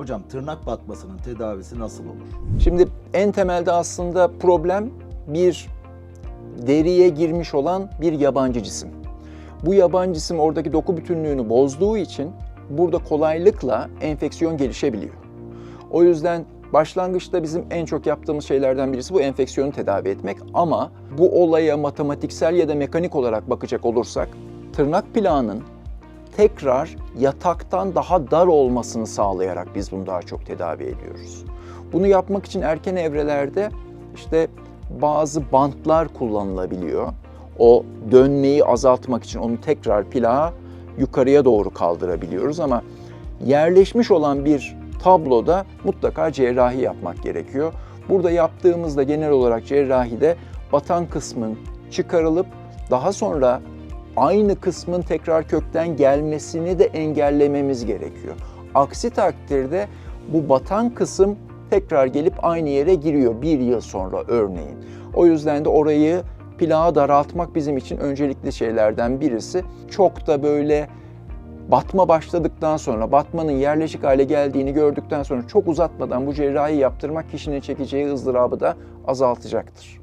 Hocam tırnak batmasının tedavisi nasıl olur? Şimdi en temelde aslında problem bir deriye girmiş olan bir yabancı cisim. Bu yabancı cisim oradaki doku bütünlüğünü bozduğu için burada kolaylıkla enfeksiyon gelişebiliyor. O yüzden başlangıçta bizim en çok yaptığımız şeylerden birisi bu enfeksiyonu tedavi etmek ama bu olaya matematiksel ya da mekanik olarak bakacak olursak tırnak plağının tekrar yataktan daha dar olmasını sağlayarak biz bunu daha çok tedavi ediyoruz. Bunu yapmak için erken evrelerde işte bazı bantlar kullanılabiliyor. O dönmeyi azaltmak için onu tekrar plağa yukarıya doğru kaldırabiliyoruz ama yerleşmiş olan bir tabloda mutlaka cerrahi yapmak gerekiyor. Burada yaptığımızda genel olarak cerrahide batan kısmın çıkarılıp daha sonra aynı kısmın tekrar kökten gelmesini de engellememiz gerekiyor. Aksi takdirde bu batan kısım tekrar gelip aynı yere giriyor bir yıl sonra örneğin. O yüzden de orayı plağı daraltmak bizim için öncelikli şeylerden birisi. Çok da böyle batma başladıktan sonra, batmanın yerleşik hale geldiğini gördükten sonra çok uzatmadan bu cerrahi yaptırmak kişinin çekeceği ızdırabı da azaltacaktır.